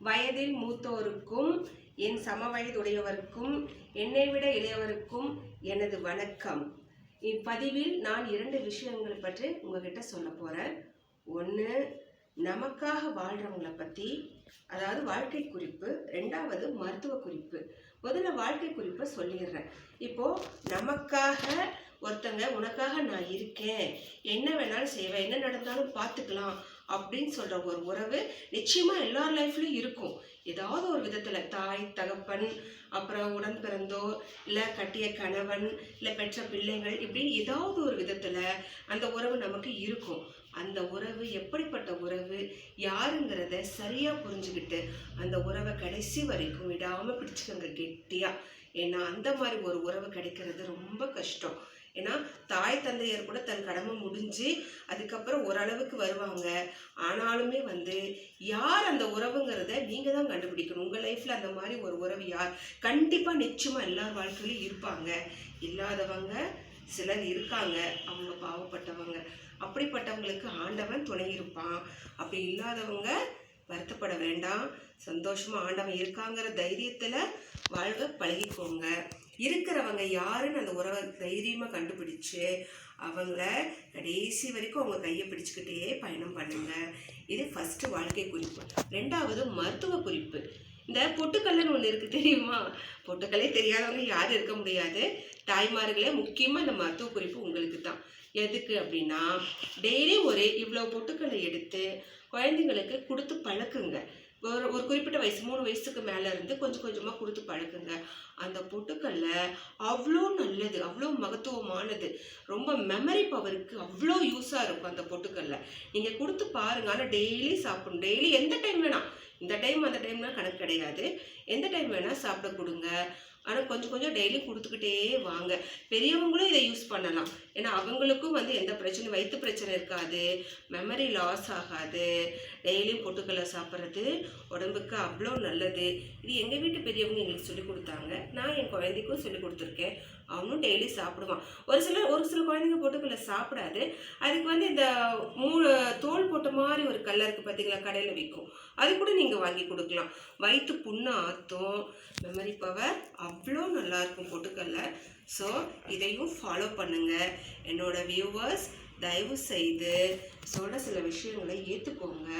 வயதில் மூத்தோருக்கும் என் சம வயதுடையவருக்கும் என்னை விட இளையவருக்கும் எனது வணக்கம். இப்பதிவில் நான் இரண்டு விஷயங்களை பற்றி உங்ககிட்ட சொல்ல போகிறேன் ஒன்று நமக்காக வாழ்கிறவங்கள பற்றி அதாவது வாழ்க்கை குறிப்பு. ரெண்டாவது மருத்துவ குறிப்பு. முதல்ல வாழ்க்கை குறிப்பை சொல்லிடுறேன். இப்போது நமக்காக ஒருத்தங்க உனக்காக நான் இருக்கேன். என்ன வேணாலும் செய்வேன். என்ன நடந்தாலும் பார்த்துக்கலாம். அப்படின்னு சொல்கிற ஒரு உறவு நிச்சயமாக எல்லார் லைஃப்லையும் இருக்கும். ஏதாவது ஒரு விதத்தில் தாய் தகப்பன் அப்புறம் உடன் பிறந்தோ இல்லை கட்டிய கணவன் இல்லை பெற்ற பிள்ளைகள் இப்படின்னு ஏதாவது ஒரு விதத்தில் அந்த உறவு நமக்கு இருக்கும். அந்த உறவு எப்படிப்பட்ட உறவு யாருங்கிறத சரியாக புரிஞ்சுக்கிட்டு அந்த உறவை கடைசி வரைக்கும் விடாமல் பிடிச்சுக்கோங்க கெட்டியா. ஏன்னா அந்த மாதிரி ஒரு உறவு கிடைக்கிறது ரொம்ப கஷ்டம். ஏன்னா தாய் தந்தையர் கூட தன் கடமை முடிஞ்சு அதுக்கப்புறம் ஓரளவுக்கு வருவாங்க. ஆனாலுமே வந்து யார் அந்த உறவுங்கிறத நீங்கள் தான் கண்டுபிடிக்கணும். உங்கள் லைஃப்பில் அந்த மாதிரி ஒரு உறவு யார்? கண்டிப்பாக நிச்சயமாக எல்லார் வாழ்க்கையிலும் இருப்பாங்க. இல்லாதவங்க சிலர் இருக்காங்க. அவங்க பாவப்பட்டவங்க. அப்படிப்பட்டவங்களுக்கு ஆண்டவன் துணை இருப்பான். அப்படி இல்லாதவங்க வருத்தப்பட வேண்டாம். சந்தோஷமாக ஆண்டவன் இருக்காங்கிற தைரியத்தில் வாழ்வை பழகிக்கோங்க. இருக்கிறவங்க யாருன்னு அந்த உறவை தைரியமாக கண்டுபிடிச்சு அவங்கள கடைசி வரைக்கும் அவங்க கையை பிடிச்சிக்கிட்டே பயணம் பண்ணுங்க. இது ஃபஸ்ட்டு வாழ்க்கை குறிப்பு. ரெண்டாவது மருத்துவ குறிப்பு. இந்த பொட்டுக்கல்லுன்னு ஒன்று இருக்குது தெரியுமா? பொட்டுக்கல்லே தெரியாதவங்க யாரும் இருக்க முடியாது. தாய்மார்களே முக்கியமாக இந்த மருத்துவ குறிப்பு உங்களுக்கு தான். எதுக்கு அப்படின்னா டெய்லி ஒரு இவ்வளோ பொட்டுக்கல்லை எடுத்து குழந்தைங்களுக்கு கொடுத்து பழக்குங்க. ஒரு ஒரு குறிப்பிட்ட வயசு மூணு வயசுக்கு மேலே இருந்து கொஞ்சம் கொஞ்சமாக கொடுத்து பழக்குங்க. அந்த பொட்டுக்கல்ல அவ்வளோ நல்லது அவ்வளோ மகத்துவமானது. ரொம்ப மெமரி பவருக்கு அவ்வளோ யூஸாக இருக்கும் அந்த பொட்டுக்கல்ல. நீங்கள் கொடுத்து பாருங்க. ஆனால் டெய்லி சாப்பிடணும். டெய்லி எந்த டைம் வேணாம். இந்த டைம் அந்த டைம்லாம் கணக்கு கிடையாது. எந்த டைம் வேணால் சாப்பிட கொடுங்க. ஆனால் கொஞ்சம் கொஞ்சம் டெய்லி கொடுத்துக்கிட்டே வாங்க. பெரியவங்களும் இதை யூஸ் பண்ணலாம். ஏன்னா அவங்களுக்கும் வந்து எந்த பிரச்சனையும் வயிற்று பிரச்சனை இருக்காது மெமரி லாஸ் ஆகாது டெய்லியும் பொட்டுக்கல்லை சாப்பிட்றது உடம்புக்கு அவ்வளோ நல்லது. இது எங்கள் வீட்டு பெரியவங்க எங்களுக்கு சொல்லி கொடுத்தாங்க. நான் என் குழந்தைக்கும் சொல்லி கொடுத்துருக்கேன். அவனும் டெய்லி சாப்பிடுவான். ஒரு சில ஒரு சில குழந்தைங்க பொட்டுக்கல்லை சாப்பிடாது. அதுக்கு வந்து இந்த மூ போட்ட மாதிரி ஒரு கல்ல இருக்குது பார்த்தீங்களா கடையில் விற்கும் அது கூட நீங்கள் வாங்கி கொடுக்கலாம். வயிற்று புண்ணு ஆற்றும் மெமரி பவர் அவ்வளோ நல்லா இருக்கும் பொட்டுக்கல்ல. ஸோ இதையும் ஃபாலோ பண்ணுங்கள் என்னோட வியூவர்ஸ் தயவு செய்து சொல்கிற சில விஷயங்களை ஏற்றுக்கோங்க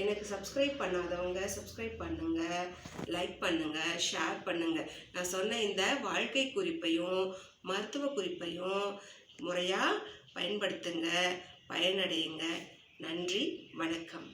எனக்கு சப்ஸ்கிரைப் பண்ணாதவங்க சப்ஸ்கிரைப் பண்ணுங்கள் லைக் பண்ணுங்கள் ஷேர் பண்ணுங்கள் நான் சொன்ன இந்த வாழ்க்கை குறிப்பையும் மருத்துவ குறிப்பையும் முறையாக பயன்படுத்துங்க பயனடையுங்க. நன்றி வணக்கம்.